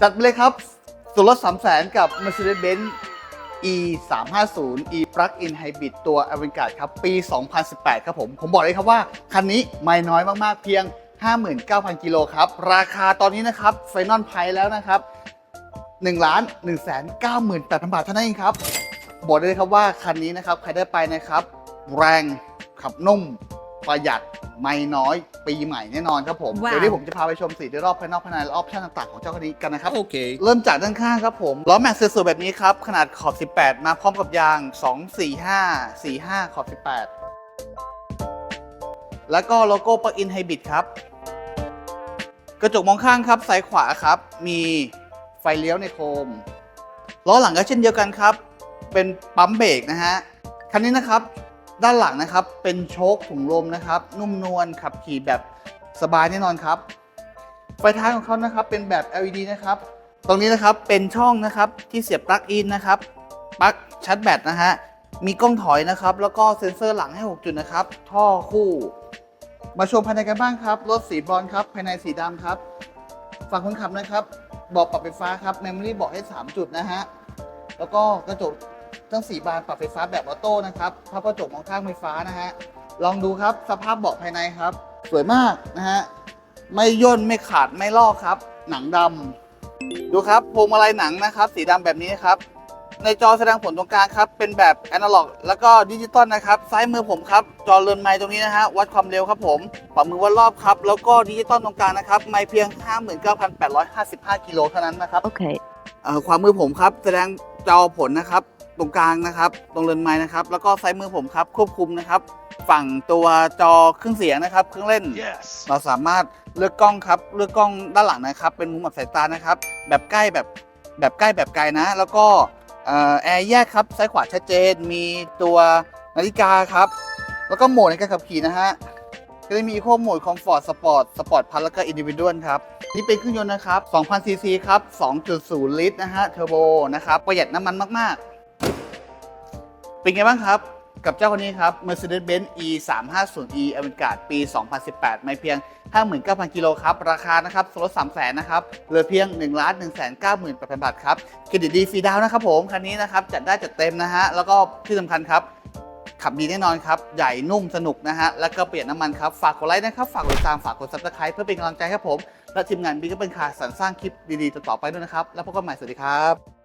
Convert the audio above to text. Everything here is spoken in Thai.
จัดไปเลยครับส่วนลด3 0 0 0 0กับ Mercedes-Benz E 3 5 0 E Plug-in Hybrid ตัว Avantgarde ครับ ปี 2018 ครับผม ผมบอกเลยครับว่า คันนี้ไม่น้อยมาก ๆ เพียง 59,000 กิโลครับ ราคาตอนนี้นะครับไฟนอลไพแล้วนะครับ1ล้าน1 9 8 0 0 0 บาทเท่านั้นเองครับ บอกได้เลยครับว่าคันนี้นะครับ ใครได้ไปนะครับ แรงขับนุ่ม ประหยัด ไม่น้อยปีใหม่แน่นอนครับผม ว้าว เดี๋ยวนี้ผมจะพาไปชมสีด้วยรอบภายนอกภายในและออปชั่นต่างๆของเจ้าคันนี้กันนะครับ Okay. เริ่มจากด้านข้างครับผมล้อแม็กซ์สวยๆแบบนี้ครับ ขนาดขอบ 18 มาพร้อมกับยาง 245 45 ขอบ 18 แล้วก็โลโก้ปลั๊กอินไฮบริดครับ กระจกมองข้างครับซ้ายขวาครับ มีไฟเลี้ยวในโคมล้อหลังก็เช่นเดียวกันครับ เป็นปั๊มเบรกนะฮะ คันนี้นะครับ ด้านหลังนะครับเป็นโชคถุงลมนะครับ นุ่มนวลขับขี่แบบสบายแน่นอนครับ ไฟท้ายของเขานะครับเป็นแบบ LED นะครับ ตรงนี้นะครับเป็นช่องนะครับที่เสียบปลั๊กอินนะครับปลั๊กชาร์จแบตนะฮะมีกล้องถอยนะครับ แล้วก็เซ็นเซอร์หลังให้ 6 จุดนะครับ ท่อคู่ มาชมภายในกันบ้างครับ รถสีบรอนครับ ภายในสีดำครับ ฝั่งคนขับนะครับเบอกปรับไฟฟ้าครับ เมมโมรี่บอกให้ 3 จุดนะฮะ แล้วก็กระจก ทั้ง 4 บานปรับไฟฟ้าแบบออโต้นะครับพับกระจกมองข้างไฟฟ้านะฮะ ลองดูครับสภาพเบาะภายในครับ สวยมากนะฮะ ไม่ย่นไม่ขาดไม่ลอกครับ หนังดำดูครับพวงมาลัยหนังนะครับ สีดำแบบนี้ครับ ในจอแสดงผลตรงกลางครับ เป็นแบบแอนะล็อก แล้วก็ดิจิตอลนะครับ ซ้ายมือผมครับ จอเรือนไม้ตรงนี้นะฮะ วัดความเร็วครับผมปรับมือวัดรอบครับ แล้วก็ดิจิตอลตรงกลางนะครับ ไม่เพียง 59,855 กิโลเท่านั้นนะครับ Okay. เอ่อความมือผมครับ แสดงจอผลนะครับ ตรงกลางนะครับตรงเรือนไม้นะครับ แล้วก็ซ้ายมือผมครับควบคุมนะครับ ฝั่งตัวจอเครื่องเสียงนะครับ เครื่องเล่น Yes. เราสามารถเลือกกล้องครับเลือกกล้องด้านหลังนะครับ เป็นมุมแบบสายตานะครับ แบบใกล้แบบแบบใกล้แบบไกลนะ แล้วก็เอ่อแอร์แยกครับซ้ายขวาชัดเจน มีตัวนาฬิกาครับ แล้วก็โหมดในการขับขี่นะฮะก็จะมีโคโหมด Comfort Sport Sport Plus แล้วก็ Individual ครับนี่เป็นเครื่องยนต์นะครับ 2,000ซีซีครับ 2.0 ลิตรนะฮะเทอร์โบนะครับ ประหยัดน้ำมันมาก ๆ เป็นไงบ้างครับ กับเจ้าคนนี้ครับ Mercedes-Benz E 3 5 0 E a v a n g a r d ปี 2018 ไม่เพียง 59,000 กิโลครับ ราคานะครับสลด3 0 0 0 0นะครับเหลือเพียง 1 1 9 8 0 0 0 บาทครับเครดิตดีฟรีดาวน์นะครับผม คันนี้นะครับ จัดได้จัดเต็มนะฮะ แล้วก็ที่สำคัญครับขับดีแน่นอนครับ ใหญ่นุ่มสนุกนะฮะ แล้วก็เปลี่ยนน้ำมันครับ ฝากกดไลค์นะครับ ฝากกดตาม ฝากกดซับสไครป์เพื่อเป็นกำลังใจให้ผม และทีมงานบิ๊กก็เป็นคาสรรสร้างคลิปดีๆ ต่อไปด้วยนะครับ แล้วพบกันใหม่ สวัสดีครับ